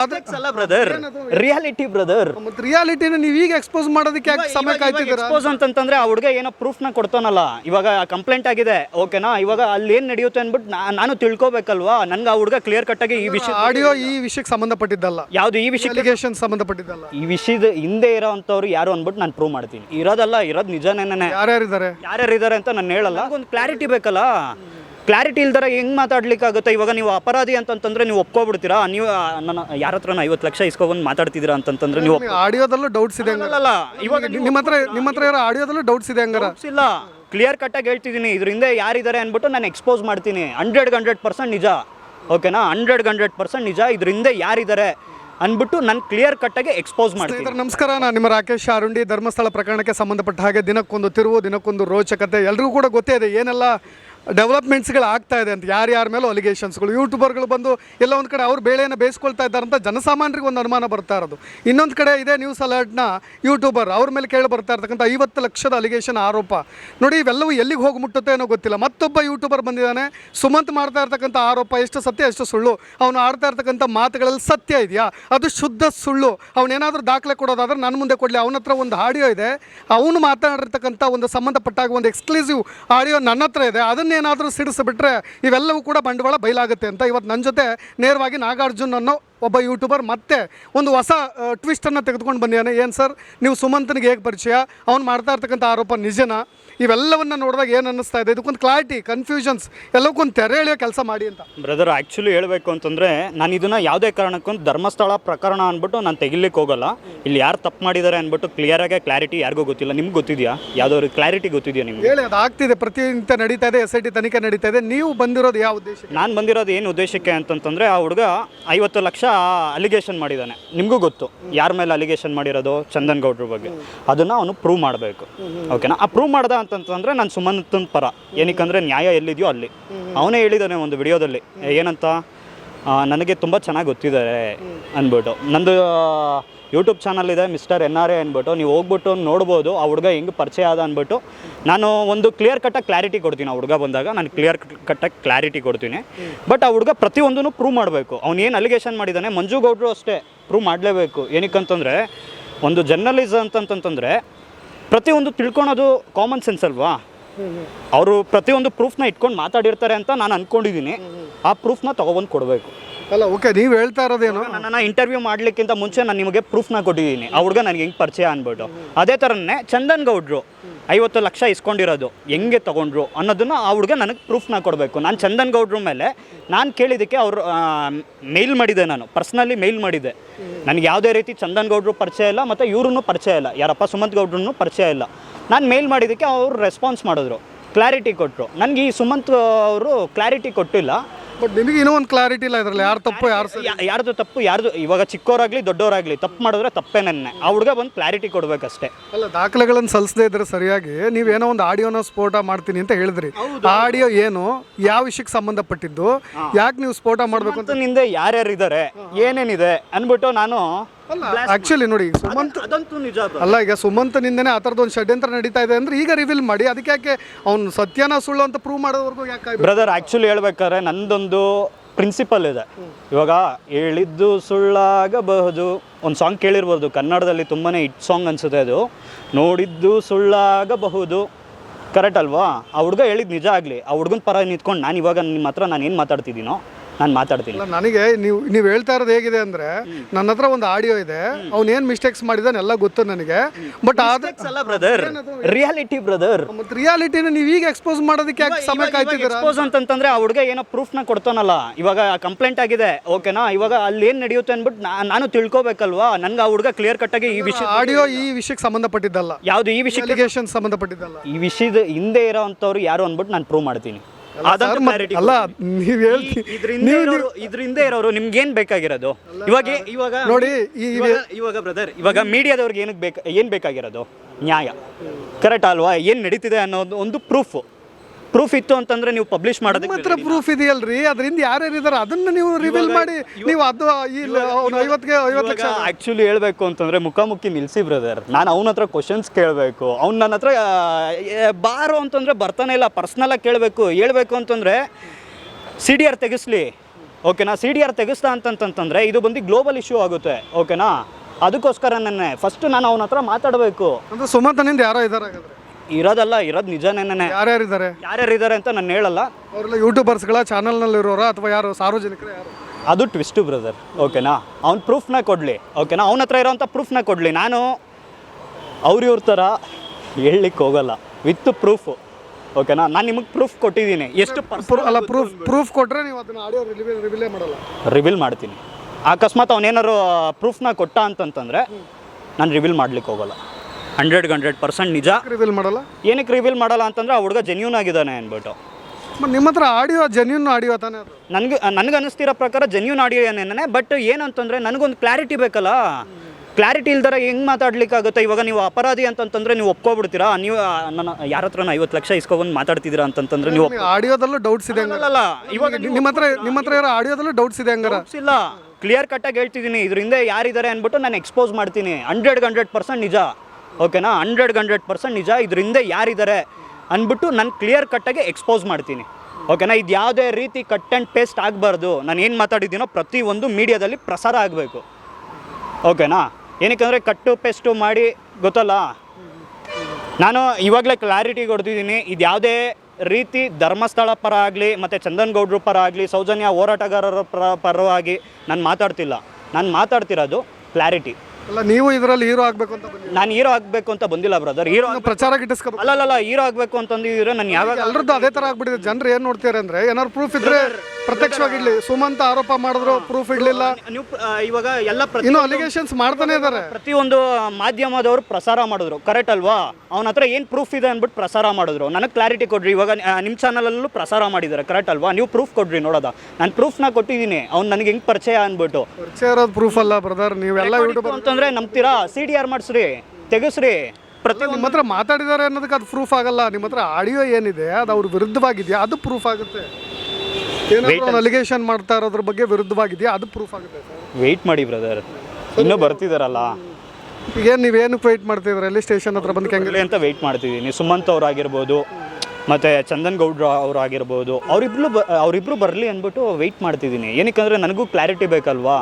Facts ಅಲ್ಲ brother reality brother ಮತ್ತೆ ರಿಯಾಲಿಟಿನ ನೀವು ಈಗ ಎಕ್ಸ್ಪೋಸ್ ಮಾಡೋದಕ್ಕೆ ಯಾಕೆ ಸಮಯ ಕಾಯ್ತಿದ್ದೀರಾ ಎಕ್ಸ್ಪೋಸ್ ಅಂತಂದ್ರೆ ಆ ಹುಡುಗ ಏನೋ ಪ್ರೂಫ್ನ ಕೊಡ್ತಾನಲ್ಲ. ಇವಾಗ ಕಂಪ್ಲೇಂಟ್ ಆಗಿದೆ ಓಕೆನಾ ಇವಾಗ ಅಲ್ಲಿ ಏನ್ ನಡೆಯುತ್ತೆ ಅನ್ಬಿಟ್ಟು ನಾನು ತಿಳ್ಕೊಬೇಕಲ್ವಾ? ನನ್ಗೆ ಆ ಹುಡುಗ ಕ್ಲಿಯರ್ ಕಟ್ ಆಗಿ ಈ ವಿಷಯ ಆಡಿಯೋ ಈ ವಿಷಯಕ್ಕೆ ಸಂಬಂಧಪಟ್ಟಿದ್ದಲ್ಲ. ಯಾವ್ದು ಈ ವಿಷಯ ಅಲಿಗೇಷನ್ ಸಂಬಂಧಪಟ್ಟಿದ್ದಲ್ಲ. ಈ ವಿಷಯದ ಹಿಂದೆ ಇರೋ ಅಂಥವ್ರು ಯಾರು ಅಂದ್ಬಿಟ್ಟು ನಾನು ಪ್ರೂವ್ ಮಾಡ್ತೀನಿ. ಇರೋದಲ್ಲ ಇರೋದು ನಿಜನೇನೆ ಯಾರ್ಯಾರಿದ್ದಾರೆ? ಯಾರ್ಯಾರು ಇದ್ದಾರೆ ಅಂತ ನಾನು ಹೇಳಲ್ಲ. ಒಂದು ಕ್ಲಾರಿಟಿ ಬೇಕಲ್ಲ? ಕ್ಲಾರಿಟಿ ಇಲ್ದರ ಹೆಂಗ್ ಮಾತಾಡ್ಲಿಕ್ಕಾಗುತ್ತೆ? ಇವಾಗ ನೀವು ಅಪರಾಧಿ ಅಂತಂತಂದ್ರೆ ನೀವು ಒಪ್ಕೊಬಿಡ್ತೀರಾ? ನೀವು ನನ್ನ ಯಾರ ಹತ್ರ ಐವತ್ತು ಲಕ್ಷ ಇಸ್ಕೊಬಂದು ಮಾತಾಡ್ತಿದ್ದೀರಾ ಅಂತಂತಂದ್ರೆ ನೀವು ಆಡಿಯೋದಲ್ಲೂ ಡೌಟ್ಸ್ ಇದೆ ಅಲ್ಲ ಇವಾಗ ನಿಮ್ಮ ಹತ್ರ ನಿಮ್ಮ ಹತ್ರ ಇರೋ ಆಡಿಯೋದಲ್ಲೂ ಡೌಟ್ಸ್ ಇದೆ ಹಂಗಾರ. ಇಲ್ಲ. ಕ್ಲಿಯರ್ ಕಟ್ಟಾಗಿ ಹೇಳ್ತಿದ್ದೀನಿ. ಇದರಿಂದ ಯಾರಿದ್ದಾರೆ ಅಂದ್ಬಿಟ್ಟು ನಾನು ಎಕ್ಸ್ಪೋಸ್ ಮಾಡ್ತೀನಿ. ಹಂಡ್ರೆಡ್ ಹಂಡ್ರೆಡ್ ಪರ್ಸೆಂಟ್ ನಿಜ. ಓಕೆನಾ ಹಂಡ್ರೆಡ್ ಹಂಡ್ರೆಡ್ ಪರ್ಸೆಂಟ್ ನಿಜ. ಇದರಿಂದ ಯಾರಿದ್ದಾರೆ ಅಂದ್ಬಿಟ್ಟು ನಾನು ಕ್ಲಿಯರ್ ಕಟ್ಟಾಗಿ ಎಕ್ಸ್ಪೋಸ್ ಮಾಡ್ತೀನಿ. ನಮಸ್ಕಾರ. ನಾನು ನಿಮ್ಮ ರಾಕೇಶ್ ಅರುಂಡಿ. ಧರ್ಮಸ್ಥಳ ಪ್ರಕರಣಕ್ಕೆ ಸಂಬಂಧಪಟ್ಟ ಹಾಗೆ ದಿನಕ್ಕೊಂದು ತಿರುವು ದಿನಕ್ಕೊಂದು ರೋಚಕತೆ ಎಲ್ರಿಗೂ ಕೂಡ ಗೊತ್ತೇ ಇದೆ. ಏನೆಲ್ಲ ಡೆವಲಪ್ಮೆಂಟ್ಸ್ಗಳು ಆಗ್ತಾ ಇದೆ ಅಂತ ಯಾರ್ಯಾರ ಮೇಲೂ ಅಲಿಗೇಷನ್ಸ್ಗಳು ಯೂಟ್ಯೂಬರ್ಗಳು ಬಂದು ಎಲ್ಲ ಒಂದು ಕಡೆ ಅವ್ರು ಬೇಳೆಯನ್ನು ಬೇಯಿಸ್ಕೊಳ್ತಾ ಇದ್ದಾರೆ ಅಂತ ಜನಸಾಮಾನ್ಯರಿಗೆ ಒಂದು ಅನುಮಾನ ಬರ್ತಾ ಇರೋದು. ಇನ್ನೊಂದು ಕಡೆ ಇದೇ ನ್ಯೂಸ್ ಅಲರ್ಟ್ನ ಯೂಟ್ಯೂಬರ್ ಅವ್ರ ಮೇಲೆ ಕೇಳಿ ಬರ್ತಾ ಇರ್ತಕ್ಕಂಥ ಐವತ್ತು ಲಕ್ಷದ ಅಲಿಗೇಷನ್ ಆರೋಪ. ನೋಡಿ, ಇವೆಲ್ಲವೂ ಎಲ್ಲಿಗೆ ಹೋಗಿ ಮುಟ್ಟುತ್ತೆ ಅನ್ನೋ ಗೊತ್ತಿಲ್ಲ. ಮತ್ತೊಬ್ಬ ಯೂಟ್ಯೂಬರ್ ಬಂದಿದ್ದಾನೆ. ಸುಮಂತ್ ಮಾಡ್ತಾ ಇರ್ತಕ್ಕಂಥ ಆರೋಪ, ಎಷ್ಟು ಸತ್ಯ, ಎಷ್ಟು ಸುಳ್ಳು. ಅವನು ಆಡ್ತಾ ಇರ್ತಕ್ಕಂಥ ಮಾತುಗಳಲ್ಲಿ ಸತ್ಯ ಇದೆಯಾ? ಅದು ಶುದ್ಧ ಸುಳ್ಳು. ಅವನೇನಾದರೂ ದಾಖಲೆ ಕೊಡೋದಾದ್ರೆ ನನ್ನ ಮುಂದೆ ಕೊಡಲಿ. ಅವನ ಹತ್ರ ಒಂದು ಆಡಿಯೋ ಇದೆ. ಅವನು ಮಾತನಾಡಿರ್ತಕ್ಕಂಥ ಒಂದು ಸಂಬಂಧಪಟ್ಟಾಗ ಒಂದು ಎಕ್ಸ್ಕ್ಲೂಸಿವ್ ಆಡಿಯೋ ನನ್ನ ಹತ್ರ ಇದೆ. ಅದನ್ನೇನಾದರೂ ಸಿಡಿಸಿಬಿಟ್ರೆ ಇವೆಲ್ಲವೂ ಕೂಡ ಬಂಡವಾಳ ಬಯಲಾಗುತ್ತೆ ಅಂತ ಇವತ್ತು ನನ್ನ ಜೊತೆ ನೇರವಾಗಿ ನಾಗಾರ್ಜುನ್ ಒಬ್ಬ ಯೂಟ್ಯೂಬರ್ ಮತ್ತೆ ಒಂದು ಹೊಸ ಟ್ವಿಸ್ಟನ್ನು ತೆಗೆದುಕೊಂಡು ಬಂದಿದ್ದಾನೆ. ಏನು ಸರ್? ನೀವು ಸುಮಂತನಿಗೆ ಹೇಗೆ ಪರಿಚಯ? ಅವ್ನು ಮಾಡ್ತಾ ಇರ್ತಕ್ಕಂಥ ಆರೋಪ ನಿಜನಾ? ಇವೆಲ್ಲವನ್ನು ನೋಡಿದಾಗ ಏನು ಅನ್ನಿಸ್ತಾ ಇದೆ? ಇದಕ್ಕೊಂದು ಕ್ಲಾರಿಟಿ ಕನ್ಫ್ಯೂಷನ್ಸ್ ಎಲ್ಲಕ್ಕೊಂದು ತೆರೆ ಎಳೆಯೋ ಕೆಲಸ ಮಾಡಿ ಅಂತ. ಬ್ರದರ್ ಆ್ಯಕ್ಚುಲಿ ಹೇಳಬೇಕು ಅಂತಂದರೆ ನಾನು ಇದನ್ನು ಯಾವುದೇ ಕಾರಣಕ್ಕೊಂದು ಧರ್ಮಸ್ಥಳ ಪ್ರಕರಣ ಅಂದ್ಬಿಟ್ಟು ನಾನು ತೆಗಿಲಿಕ್ಕೆ ಹೋಗಲ್ಲ. ಇಲ್ಲಿ ಯಾರು ತಪ್ಪು ಮಾಡಿದ್ದಾರೆ ಅಂದ್ಬಿಟ್ಟು ಕ್ಲಿಯರಾಗಿ ಕ್ಲಾರಿಟಿ ಯಾರಿಗೂ ಗೊತ್ತಿಲ್ಲ. ನಿಮ್ಗೆ ಗೊತ್ತಿದೆಯಾ? ಯಾವುದೋ ಕ್ಲಾರಿಟಿ ಗೊತ್ತಿದೆಯಾ ನಿಮ್ಗೆ? ಹೇಳಿ ಅದು ಆಗ್ತಿದೆ. ಪ್ರತಿನಿತ್ಯ ನಡೀತಾ ಇದೆ ಎಸ್ ಐ ಟಿ ತನಿಖೆ ನಡೀತಾ ಇದೆ. ನೀವು ಬಂದಿರೋದು ಯಾವ ಉದ್ದೇಶ ನಾನು ಬಂದಿರೋದು ಏನು ಉದ್ದೇಶಕ್ಕೆ ಅಂತಂತಂದರೆ ಆ ಹುಡುಗ ಐವತ್ತು ಲಕ್ಷ ಅಲಿಗೇಷನ್ ಮಾಡಿದ್ದಾನೆ. ನಿಮಗೂ ಗೊತ್ತು. ಯಾರ ಮೇಲೆ ಅಲಿಗೇಷನ್ ಮಾಡಿರೋದು ಚಂದನ್ ಗೌಡ್ರ ಬಗ್ಗೆ. ಅದನ್ನು ಅವನು ಪ್ರೂವ್ ಮಾಡಬೇಕು. ಓಕೆನಾ ಆ ಪ್ರೂವ್ ಮಾಡ್ದ ಅಂತಂತಂದರೆ ನಾನು ಸುಮಂತನ ಪರ. ಏನಕ್ಕಂದರೆ ನ್ಯಾಯ ಎಲ್ಲಿದೆಯೋ ಅಲ್ಲಿ. ಅವನೇ ಹೇಳಿದ್ದಾನೆ ಒಂದು ವಿಡಿಯೋದಲ್ಲಿ. ಏನಂತ? ನನಗೆ ತುಂಬ ಚೆನ್ನಾಗಿ ಗೊತ್ತಿದ್ದಾರೆ ಅಂದ್ಬಿಟ್ಟು. ನಂದು ಯೂಟ್ಯೂಬ್ ಚಾನಲ್ ಇದೆ ಮಿಸ್ಟರ್ ಎನ್ ಆರ್ ಎ ಅಂದ್ಬಿಟ್ಟು. ನೀವು ಹೋಗ್ಬಿಟ್ಟು ನೋಡ್ಬೋದು, ಆ ಹುಡುಗ ಹೆಂಗೆ ಪರಿಚಯ ಆದ ಅಂದ್ಬಿಟ್ಟು. ನಾನು ಒಂದು ಕ್ಲಿಯರ್ ಕಟ್ಟಾಗಿ ಕ್ಲಾರಿಟಿ ಕೊಡ್ತೀನಿ ಆ ಹುಡುಗ ಬಂದಾಗ. ನಾನು ಕ್ಲಿಯರ್ ಕಟ್ಟಾಗಿ ಕ್ಲಾರಿಟಿ ಕೊಡ್ತೀನಿ. ಬಟ್ ಆ ಹುಡುಗ ಪ್ರತಿಯೊಂದನ್ನು ಪ್ರೂವ್ ಮಾಡಬೇಕು. ಅವ್ನು ಏನು ಅಲಿಗೇಷನ್ ಮಾಡಿದ್ದಾನೆ ಮಂಜು ಗೌಡ್ರು ಅಷ್ಟೇ ಪ್ರೂವ್ ಮಾಡಲೇಬೇಕು. ಏನಕ್ಕಂತಂದರೆ, ಒಂದು ಜರ್ನಲಿಸ್ ಅಂತಂತಂತಂದರೆ, ಪ್ರತಿಯೊಂದು ತಿಳ್ಕೊಳೋದು ಕಾಮನ್ ಸೆನ್ಸ್ ಅಲ್ವಾ? ಅವರು ಪ್ರತಿಯೊಂದು ಪ್ರೂಫ್ನ ಇಟ್ಕೊಂಡು ಮಾತಾಡಿರ್ತಾರೆ ಅಂತ ನಾನು ಅಂದ್ಕೊಂಡಿದ್ದೀನಿ ಆ ಪ್ರೂಫ್ನ ತೊಗೊಬಂದು ಕೊಡಬೇಕು. ಅಲ್ಲ ಓಕೆ ನೀವು ಹೇಳ್ತಾ ಇರೋದೇನು? ನನ್ನ ಇಂಟರ್ವ್ಯೂ ಮಾಡ್ಲಿಕ್ಕಿಂತ ಮುಂಚೆ ನಾನು ನಿಮಗೆ ಪ್ರೂಫ್ನ ಕೊಟ್ಟಿದ್ದೀನಿ. ಆ ಹುಡುಗ ನನಗೆ ಹೆಂಗೆ ಪರಿಚಯ ಅನ್ಬಿಟ್ಟು. ಅದೇ ಥರನೇ ಚಂದನ್ ಗೌಡ್ರು, ಐವತ್ತು ಲಕ್ಷ ಇಸ್ಕೊಂಡಿರೋದು, ಹೆಂಗೆ ತಗೊಂಡ್ರು ಅನ್ನೋದನ್ನ ಆ ಹುಡುಗ ನನಗೆ ಪ್ರೂಫ್ನ ಕೊಡಬೇಕು. ನಾನು ಚಂದನ್ ಗೌಡ್ರ ಮೇಲೆ ನಾನು ಕೇಳಿದ್ದಕ್ಕೆ ಅವರು ಮೇಲ್ ಮಾಡಿದೆ ನಾನು ಪರ್ಸ್ನಲಿ ಮೇಲ್ ಮಾಡಿದೆ. ನನಗೆ ಯಾವುದೇ ರೀತಿ ಚಂದನ್ ಗೌಡ್ರು ಪರಿಚಯ ಇಲ್ಲ, ಮತ್ತು ಇವ್ರೂ ಪರಿಚಯ ಇಲ್ಲ, ಯಾರಪ್ಪ ಸುಮಂತ್ ಗೌಡ್ರೂ ಪರಿಚಯ ಇಲ್ಲ. ನಾನು ಮೇಲ್ ಮಾಡಿದ್ದಕ್ಕೆ ಅವರು ರೆಸ್ಪಾನ್ಸ್ ಮಾಡಿದ್ರು ಕ್ಲಾರಿಟಿ ಕೊಟ್ಟರು ನನಗೆ ಈ ಸುಮಂತ್ ಅವರು ಕ್ಲಾರಿಟಿ ಕೊಟ್ಟಿಲ್ಲ. ಬಟ್ ನಿಮಗೆ ಇನ್ನೂ ಒಂದು ಕ್ಲಾರಿಟಿ ಇಲ್ಲ ಇದರಲ್ಲಿ. ಯಾರು ತಪ್ಪು ಯಾರು ಸರಿ? ಯಾ- ಯಾರ್ದು ತಪ್ಪು ಯಾರ್ದು ಇವಾಗ ಚಿಕ್ಕವರಾಗ್ಲಿ ದೊಡ್ಡವರಾಗ್ಲಿ ತಪ್ಪು ಮಾಡಿದ್ರೆ ತಪ್ಪೇ ನನ್ನೆ. ಆ ಹುಡುಗ ಬಂದು ಕ್ಲಾರಿಟಿ ಕೊಡ್ಬೇಕಷ್ಟೇ. ಅಲ್ಲ ದಾಖಲೆಗಳನ್ನು ಸಲ್ಲಿಸದೇ ಇದ್ರೆ ಸರಿಯಾಗಿ ನೀವೇನೋ ಒಂದು ಆಡಿಯೋನ ಸ್ಫೋಟ ಮಾಡ್ತೀನಿ ಅಂತ ಹೇಳಿದ್ರಿ. ಆಡಿಯೋ ಏನು? ಯಾವ ವಿಷಯಕ್ಕೆ ಸಂಬಂಧಪಟ್ಟಿದ್ದು? ಯಾಕೆ ನೀವು ಸ್ಫೋಟ ಮಾಡಬೇಕು ಅಂತ ನಿಂದೆ ಯಾರ್ಯಾರು ಇದ್ದಾರೆ ಏನೇನಿದೆ? ಅಂದ್ಬಿಟ್ಟು ನಾನು ಆಕ್ಚುಲಿ ನೋಡಿ ಸುಮಂತ್ ಅದಂತೂ ನಿಜ ಅಲ್ಲ ಈಗ ಸುಮಂತ್ನಿಂದನೇ ಆ ಥರದ ಒಂದು ಷಡ್ಯಂತ್ರ ನಡೀತಾ ಇದೆ ಅಂದ್ರೆ ಈಗ ರಿವೀಲ್ ಮಾಡಿ. ಅದಕ್ಕೆ ಯಾಕೆ ಅವ್ನು ಸತ್ಯನ ಸುಳ್ಳು ಅಂತ ಪ್ರೂವ್ ಮಾಡೋವರೆಗೂ ಯಾಕೆ ಬ್ರದರ್ ಆ್ಯಕ್ಚುಲಿ ಹೇಳ್ಬೇಕಾದ್ರೆ ನಂದೊಂದು ಪ್ರಿನ್ಸಿಪಲ್ ಇದೆ. ಇವಾಗ ಹೇಳಿದ್ದು ಸುಳ್ಳಾಗಬಹುದು. ಒಂದು ಸಾಂಗ್ ಕೇಳಿರ್ಬೋದು. ಕನ್ನಡದಲ್ಲಿ ತುಂಬಾ ಹಿಟ್ ಸಾಂಗ್ ಅನ್ಸುತ್ತೆ ಅದು. ನೋಡಿದ್ದು ಸುಳ್ಳಾಗಬಹುದು. ಕರೆಕ್ಟ್ ಅಲ್ವಾ? ಆ ಹುಡುಗ ಹೇಳಿದ್ದು ನಿಜ ಆಗಲಿ. ಆ ಹುಡುಗನ ಪರ ನಿಂತ್ಕೊಂಡು ನಾನು ಇವಾಗ ನಿಮ್ಮ ಹತ್ರ ನಾನು ಏನು ಮಾತಾಡ್ತಿದ್ದೀನೋ? ನಾನು ಮಾತಾಡ್ತೀನಿ. ನನಗೆ ನೀವು ನೀವು ಹೇಳ್ತಾ ಇರೋದು ಹೇಗಿದೆ ಅಂದ್ರೆ ನನ್ನ ಹತ್ರ ಒಂದು ಆಡಿಯೋ ಇದೆ. ಅವ್ನು ಏನು ಮಿಸ್ಟೇಕ್ಸ್ ಮಾಡಿದಾನೆ ಎಲ್ಲ ಗೊತ್ತು ನನಗೆ. ಬಟ್ ಆದ್ರೆ ಅಲ್ಲ ಬ್ರದರ್ ರಿಯಾಲಿಟಿ ಬ್ರದರ್ ಮತ್ತೆ ರಿಯಾಲಿಟಿನ ನೀವು ಈಗ ಎಕ್ಸ್ಪೋಸ್ ಮಾಡೋದಕ್ಕೆ ಯಾಕೆ ಸಮಯ ಕಾಯ್ತಿದ್ದೀರಾ? ಎಕ್ಸ್ಪೋಸ್ ಅಂತಂದ್ರೆ ಆ ಹುಡುಗ ಏನೋ ಪ್ರೂಫ್ನ ಕೊಡ್ತಾನಲ್ಲ. ಇವಾಗ ಕಂಪ್ಲೇಂಟ್ ಆಗಿದೆ ಓಕೆನಾ ಇವಾಗ ಅಲ್ಲಿ ಏನು ನಡೆಯುತ್ತೆ ಅಂದ್ಬಿಟ್ಟು ನಾನು ತಿಳ್ಕೊಬೇಕಲ್ವಾ? ನನ್ಗೆ ಆ ಹುಡುಗ ಕ್ಲಿಯರ್ ಕಟ್ ಆಗಿ ಈ ವಿಷಯ ಆಡಿಯೋ ಈ ವಿಷಯಕ್ಕೆ ಸಂಬಂಧಪಟ್ಟಿದ್ದಲ್ಲ. ಯಾವ್ದು ಈ ವಿಷಯ ಸಂಬಂಧಪಟ್ಟಿದ್ದಲ್ಲ. ಈ ವಿಷಯದ ಹಿಂದೆ ಇರೋ ಅಂಥವ್ರು ಯಾರು ಅಂದ್ಬಿಟ್ಟು ನಾನು ಪ್ರೂವ್ ಮಾಡ್ತೀನಿ. ಅದಂತೂ clarity ಅಲ್ಲ. ನೀವು ಹೇಳ್ತಿ ಇದ್ರಿಂದ ಇರೋರು ಇದ್ರಿಂದ ಇರೋರು ನಿಮ್ಗೇನ್ ಬೇಕಾಗಿರೋದು? ಇವಾಗ ಇವಾಗ ನೋಡಿ ಈ ಇವಾಗ ಇವಾಗ ಬ್ರದರ್ ಇವಾಗ ಮೀಡಿಯಾದವ್ರಿಗೆ ಏನಕ್ಕೆ ಬೇಕು ಏನು ಬೇಕಾಗಿರೋದು? ನ್ಯಾಯ. ಕರೆಕ್ಟ್ ಅಲ್ವಾ? ಏನು ನಡೀತಿದೆ ಅನ್ನೋದು ಒಂದು ಪ್ರೂಫ್ ಪ್ರೂಫ್ ಇತ್ತು ಅಂತಂದ್ರೆ ನೀವು ಪಬ್ಲಿಷ್ ಮಾಡೋದಕ್ಕೆ ಹತ್ರ ಪ್ರೂಫ್ ಇದೆಯಲ್ರಿ? ಅದರಿಂದ ಯಾರ್ಯಾರು ಇದಾರೆ? ಅದನ್ನ ನೀವು ರಿವೀಲ್ ಮಾಡಿ ನೀವು ಅದು ಈ ಐವತ್ತಿಗೆ ಐವತ್ತು ಲಕ್ಷ ಆಕ್ಚುಲಿ ಹೇಳ್ಬೇಕು ಅಂತಂದ್ರೆ ಮುಖಾಮುಖಿ ನಿಲ್ಸಿ ಬ್ರದರ್ ನಾನು ಅವನ ಹತ್ರ ಕ್ವಶನ್ಸ್ ಕೇಳಬೇಕು. ಅವ್ನು ನನ್ನ ಹತ್ರ ಬಾರು ಅಂತಂದ್ರೆ ಬರ್ತಾನೆ ಇಲ್ಲ. ಪರ್ಸ್ನಲಾಗಿ ಕೇಳಬೇಕು. ಹೇಳ್ಬೇಕು ಅಂತಂದ್ರೆ ಸಿ ಡಿ ಆರ್ ತೆಗಿಸ್ಲಿ. ಓಕೆನಾ? ಸಿ ಡಿ ಆರ್ ತೆಗಿಸ್ತಾ ಅಂತಂತಂದ್ರೆ ಇದು ಬಂದು ಗ್ಲೋಬಲ್ ಇಶ್ಯೂ ಆಗುತ್ತೆ. ಓಕೆನಾ? ಅದಕ್ಕೋಸ್ಕರ ನನ್ನ ಫಸ್ಟ್ ನಾನು ಅವನ ಹತ್ರ ಮಾತಾಡಬೇಕು. ಅಂದ್ರೆ ಸುಮಂತನಿಂದ ಯಾರೋ ಇದ್ದಾರೆ ಹಾಗಾದ್ರೆ? ಇರೋದಲ್ಲ ಇರೋದು ನಿಜನೇನೆ ಯಾರ್ಯಾರಿದ್ದಾರೆ? ಯಾರ್ಯಾರು ಇದ್ದಾರೆ ಅಂತ ನಾನು ಹೇಳಲ್ಲ. ಅವರೆಲ್ಲ ಯೂಟ್ಯೂಬರ್ಸ್ಗಳ ಚಾನಲ್ನಲ್ಲಿರೋರ ಅಥವಾ ಯಾರು ಸಾರ್ವಜನಿಕರು ಯಾರು? ಅದು ಟ್ವಿಸ್ಟು ಬ್ರದರ್ ಓಕೆನಾ ಅವ್ನು ಪ್ರೂಫ್ನ ಕೊಡಲಿ ಓಕೆನಾ ಅವನ ಹತ್ರ ಇರೋವಂಥ ಪ್ರೂಫ್ನ ಕೊಡಲಿ. ನಾನು ಅವ್ರ ಇವ್ರ ಥರ ಹೇಳಲಿಕ್ಕೆ ಹೋಗಲ್ಲ. ವಿತ್ ಪ್ರೂಫು ಓಕೆನಾ ನಾನು ನಿಮಗೆ ಪ್ರೂಫ್ ಕೊಟ್ಟಿದ್ದೀನಿ. ಎಷ್ಟು ಪ್ರೂಫ್ ಅಲ್ಲ ಪ್ರೂಫ್ ಪ್ರೂಫ್ ಕೊಟ್ಟರೆ ನೀವು ಅದನ್ನ ಆಡಿಯೋ ರಿವೀಲ್ ರಿವೀಲೇ ಮಾಡಲ್ಲ. ರಿವೀಲ್ ಮಾಡ್ತೀನಿ. ಅಕಸ್ಮಾತ್ ಅವನೇನಾರು ಪ್ರೂಫ್ನ ಕೊಟ್ಟ ಅಂತಂತಂದರೆ ನಾನು ರಿವೀಲ್ ಮಾಡ್ಲಿಕ್ಕೆ ಹೋಗಲ್ಲ. ಹಂಡ್ರೆಡ್ ಹಂಡ್ರೆಡ್ ಪರ್ಸೆಂಟ್ ನಿಜ. ರಿವೀಲ್ ಮಾಡಲ್ಲ? ಏನಕ್ಕೆ ರಿವೀಲ್ ಮಾಡಲ್ಲ ಅಂತಂದ್ರೆ ಆ ಹುಡುಗ ಜೆನ್ಯೂನ್ ಆಗಿದ್ದಾನೆ ಅಂದ್ಬಿಟ್ಟು ನಿಮ್ಮ ಹತ್ರ ಆಡಿಯೋ ಜೆನ್ಯೂನ್ ಆಡಿಯೋ ತಾನೇ ಅದು? ನನಗೆ ನನಗೆ ಅನಿಸ್ತಿರೋ ಪ್ರಕಾರ ಜೆನ್ಯೂನ್ ಆಡಿಯೋ ಏನೇನೆ ಬಟ್ ಏನಂತಂದ್ರೆ ನನಗೊಂದು ಕ್ಲಾರಿಟಿ ಬೇಕಲ್ಲ. ಕ್ಲಾರಿಟಿ ಇಲ್ದರ ಹೆಂಗೆ ಮಾತಾಡ್ಲಿಕ್ಕಾಗುತ್ತೆ? ಇವಾಗ ನೀವು ಅಪರಾಧಿ ಅಂತಂತಂದ್ರೆ ನೀವು ಒಪ್ಕೊಬಿಡ್ತೀರಾ? ನೀವು ನನ್ನ ಯಾರ ಹತ್ರ ಐವತ್ತು ಲಕ್ಷ ಇಸ್ಕೊಬಂದು ಮಾತಾಡ್ತಿದ್ದೀರಾ ಅಂತಂತಂದ್ರೆ ನೀವು ಆಡಿಯೋದಲ್ಲೂ ಡೌಟ್ಸ್ ಇದೆ ಅಲ್ಲಲ್ಲ ಇವಾಗ ನಿಮ್ಮ ಹತ್ರ ನಿಮ್ಮ ಹತ್ರ ಇರೋ ಆಡಿಯೋದಲ್ಲೂ ಡೌಟ್ಸ್ ಇದೆ ಹಂಗಾರ. ಇಲ್ಲ. ಕ್ಲಿಯರ್ ಕಟ್ಟಾಗಿ ಹೇಳ್ತಿದ್ದೀನಿ. ಇದರಿಂದ ಯಾರಿದ್ದಾರೆ ಅಂದ್ಬಿಟ್ಟು ನಾನು ಎಕ್ಸ್ಪೋಸ್ ಮಾಡ್ತೀನಿ. ಹಂಡ್ರೆಡ್ ಹಂಡ್ರೆಡ್ ಪರ್ಸೆಂಟ್ ನಿಜ. ಓಕೆನಾ? ಹಂಡ್ರೆಡ್ ಹಂಡ್ರೆಡ್ ಪರ್ಸೆಂಟ್ ನಿಜ. ಇದರಿಂದ ಯಾರಿದ್ದಾರೆ ಅಂದ್ಬಿಟ್ಟು ನಾನು ಕ್ಲಿಯರ್ ಕಟ್ಟಾಗಿ ಎಕ್ಸ್ಪೋಸ್ ಮಾಡ್ತೀನಿ. ಓಕೆನಾ? ಇದು ಯಾವುದೇ ರೀತಿ ಕಟ್ ಆ್ಯಂಡ್ ಪೇಸ್ಟ್ ಆಗಬಾರ್ದು. ನಾನು ಏನು ಮಾತಾಡಿದ್ದೀನೋ ಪ್ರತಿಯೊಂದು ಮೀಡಿಯಾದಲ್ಲಿ ಪ್ರಸಾರ ಆಗಬೇಕು. ಓಕೆನಾ? ಏನಕ್ಕೆ ಕಟ್ಟು ಪೇಸ್ಟು ಮಾಡಿ ಗೊತ್ತಲ್ಲ? ನಾನು ಇವಾಗಲೇ ಕ್ಲಾರಿಟಿ ಕೊಡ್ತಿದ್ದೀನಿ. ಇದು ಯಾವುದೇ ರೀತಿ ಧರ್ಮಸ್ಥಳ ಪರ ಆಗಲಿ, ಮತ್ತು ಚಂದನ್ ಗೌಡ್ರ ಪರ ಆಗಲಿ, ಸೌಜನ್ಯ ಹೋರಾಟಗಾರರ ಪರ ಪರವಾಗಿ ನಾನು ಮಾತಾಡ್ತಿಲ್ಲ. ನಾನು ಮಾತಾಡ್ತಿರೋದು ಕ್ಲಾರಿಟಿ ಅಲ್ಲ ನೀವು ಇದರಲ್ಲಿ ಹೀರೋ ಆಗಬೇಕು ಅಂತ ಬಂದಿದ್ದೀರಿ? ನಾನು ಹೀರೋ ಆಗಬೇಕು ಅಂತ ಬಂದಿಲ್ಲ ಬ್ರದರ್ ಹೀರೋ ಪ್ರಚಾರ ಅಲ್ಲ ಅಲ್ಲಲ್ಲ ಹೀರೋ ಆಗಬೇಕು ಅಂತಂದ್ರೆ ನಾನು ಯಾವಾಗ ಎಲ್ಲರದ್ದು ಅದೇ ತರ ಆಗ್ಬಿಟ್ಟಿದೆ. ಜನರು ಏನ್ ನೋಡ್ತಾರೆ ಅಂದ್ರೆ ಏನಾದ್ರು ಪ್ರೂಫ್ ಇದ್ರೆ ಪ್ರತ್ಯಕ್ಷವಾಗಿಡ್ಲಿ ಸುಮಂತ ಆರೋಪ ಮಾಡಿದ್ರು ಪ್ರೂಫ್ ಇಡ್ಲಿಲ್ಲ ನೀವು ಇವಾಗ ಎಲ್ಲ ಪ್ರತಿ ಇನ್ನು ಅಲಿಗೇಷನ್ಸ್ ಮಾಡ್ತಾನೆ ಇದಾರೆ ಪ್ರತಿಯೊಂದು ಮಾಧ್ಯಮದವರು ಪ್ರಸಾರ ಮಾಡಿದ್ರು. ಕರೆಕ್ಟ್ ಅಲ್ವಾ? ಅವನ ಹತ್ರ ಏನು ಪ್ರೂಫ್ ಇದೆ ಅಂದ್ಬಿಟ್ಟು ಪ್ರಸಾರ ಮಾಡಿದ್ರು. ನನಗೆ ಕ್ಲಾರಿಟಿ ಕೊಡ್ರಿ. ಇವಾಗ ನಿಮ್ಮ ಚಾನಲಲ್ಲೂ ಪ್ರಸಾರ ಮಾಡಿದ್ದಾರೆ. ಕರೆಕ್ಟ್ ಅಲ್ವಾ? ನೀವು ಪ್ರೂಫ್ ಕೊಡ್ರಿ ನೋಡೋದ. ನಾನು ಪ್ರೂಫ್ನ ಕೊಟ್ಟಿದ್ದೀನಿ. ಅವ್ನು ನನಗೆ ಹೆಂಗೆ ಪರಿಚಯ ಅಂದ್ಬಿಟ್ಟು. ಪರಿಚಯ ಇರೋದು ಪ್ರೂಫ್ ಅಲ್ಲ ಬ್ರದರ್ ನೀವೆಲ್ಲ ಯೂಟ್ಯೂಬ್ ಅಂತಂದ್ರೆ ನಂಬ್ತೀರಾ? ಸಿ ಡಿ ಆರ್ ಮಾಡಿಸ್ರಿ. ತೆಗೆಸ್ರಿ. ಪ್ರತಿ ನಿಮ್ಮ ಹತ್ರ ಮಾತಾಡಿದ್ದಾರೆ ಅನ್ನೋದಕ್ಕೆ ಅದು ಪ್ರೂಫ್ ಆಗಲ್ಲ. ನಿಮ್ಮ ಹತ್ರ ಆಡಿಯೋ ಏನಿದೆ ಅದು ಅವ್ರ ವಿರುದ್ಧವಾಗಿದೆಯಾ? ಅದು ಪ್ರೂಫ್ ಆಗುತ್ತೆ. ಅಲಿಗೇಷನ್ ಮಾಡ್ತಾ ಇರೋದ್ರ ಬಗ್ಗೆ ವಿರುದ್ಧವಾಗಿದೆಯಾ? ಅದು ಪ್ರೂಫ್ ಆಗುತ್ತೆ ವೆಯ್ಟ್ ಮಾಡಿ ಬ್ರದರ್ ಇನ್ನೂ ಬರ್ತಿದಾರಲ್ಲ. ಈಗ ಏನು ನೀವೇನಕ್ಕೆ ವೆಯ್ಟ್ ಮಾಡ್ತಿದ್ರೆ? ಎಲ್ಲಿ ಸ್ಟೇಷನ್ ಹತ್ರ ಬಂದು ಇಲ್ಲಿ ಅಂತ ವೆಯ್ಟ್ ಮಾಡ್ತಿದ್ದೀನಿ ಸುಮಂತ್ ಅವರಾಗಿರ್ಬೋದು ಮತ್ತು ಚಂದನ್ ಗೌಡ್ರ ಅವರಾಗಿರ್ಬೋದು ಅವರಿಬ್ರು ಬ ಅವರಿಬ್ರು ಬರಲಿ ಅಂದ್ಬಿಟ್ಟು ವೆಯ್ಟ್ ಮಾಡ್ತಿದ್ದೀನಿ ಏನಕ್ಕಂದ್ರೆ ನನಗೂ ಕ್ಲಾರಿಟಿ ಬೇಕಲ್ವಾ?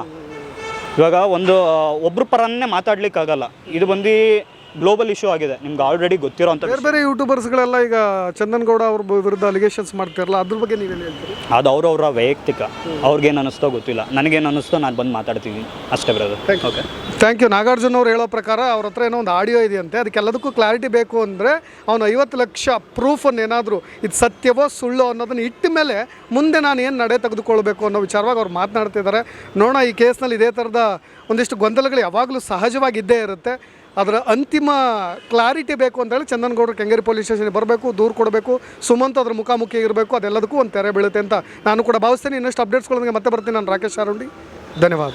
ಇವಾಗ ಒಂದು ಒಬ್ರ ಮಾತಾಡ್ಲಿಕ್ಕೆ ಮಾತಾಡ್ಲಿಕ್ಕಾಗಲ್ಲ. ಇದು ಬಂದು ಗ್ಲೋಬಲ್ ಇಶ್ಯೂ ಆಗಿದೆ. ನಿಮ್ಗೆ ಆಲ್ರೆಡಿ ಗೊತ್ತಿರೋ ಅಂತ ಬೇರೆ ಬೇರೆ ಯೂಟ್ಯೂಬರ್ಸ್ಗಳೆಲ್ಲ ಈಗ ಚಂದನ್ ಗೌಡ ಅವ್ರ ವಿರುದ್ಧ ಅಲಿಗೇಷನ್ಸ್ ಮಾಡ್ತಿರಲ್ಲ ಅದ್ರ ಬಗ್ಗೆ ನೀವೇನು ಹೇಳ್ತೀರಿ? ಅದು ಅವ್ರವ್ರ ವೈಯಕ್ತಿಕ. ಅವ್ರಿಗೇನು ಅನ್ನಿಸ್ತೋ ಗೊತ್ತಿಲ್ಲ. ನನಗೇನು ಅನ್ನಿಸ್ತೋ ನಾನು ಬಂದು ಮಾತಾಡ್ತೀನಿ ಅಷ್ಟೇ brother okay thank you Nagarjuna ಅವ್ರು ಹೇಳೋ ಪ್ರಕಾರ ಅವ್ರ ಹತ್ರ ಏನೋ ಒಂದು ಆಡಿಯೋ ಇದೆಯಂತೆ. ಅದಕ್ಕೆಲ್ಲದಕ್ಕೂ ಕ್ಲಾರಿಟಿ ಬೇಕು ಅಂದರೆ ಅವನು ಐವತ್ತು ಲಕ್ಷ ಪ್ರೂಫನ್ನು ಏನಾದರೂ ಇದು ಸತ್ಯವೋ ಸುಳ್ಳು ಅನ್ನೋದನ್ನು ಇಟ್ಟ ಮೇಲೆ ಮುಂದೆ ನಾನು ಏನು ನಡೆ ತೆಗೆದುಕೊಳ್ಬೇಕು ಅನ್ನೋ ವಿಚಾರವಾಗಿ ಅವ್ರು ಮಾತನಾಡ್ತಿದ್ದಾರೆ ನೋಡೋಣ ಈ ಕೇಸ್ನಲ್ಲಿ ಇದೇ ಥರದ ಒಂದಿಷ್ಟು ಗೊಂದಲಗಳು ಯಾವಾಗಲೂ ಸಹಜವಾಗಿ ಇದ್ದೇ ಇರುತ್ತೆ. ಅದರ ಅಂತಿಮ ಕ್ಲಾರಿಟಿ ಬೇಕು ಅಂತೇಳಿ ಚಂದನಗೌಡರು ಕೆಂಗೇರಿ ಪೊಲೀಸ್ ಸ್ಟೇಷನ್ಗೆ ಬರಬೇಕು, ದೂರು ಕೊಡಬೇಕು, ಸುಮಂತ್ ಅದ್ರ ಮುಖಾಮುಖಿ ಇರಬೇಕು ಅದೆಲ್ಲದಕ್ಕೂ ಒಂದು ತೆರೆ ಬೀಳುತ್ತೆ ಅಂತ ನಾನು ಕೂಡ ಭಾವಿಸ್ತೇನೆ. ಇನ್ನಷ್ಟು ಅಪ್ಡೇಟ್ಸ್ಗಳೊಂದಿಗೆ ಮತ್ತೆ ಬರ್ತೀನಿ. ನಾನು ರಾಕೇಶ್ ಶಾರುಂಡಿ ಧನ್ಯವಾದ.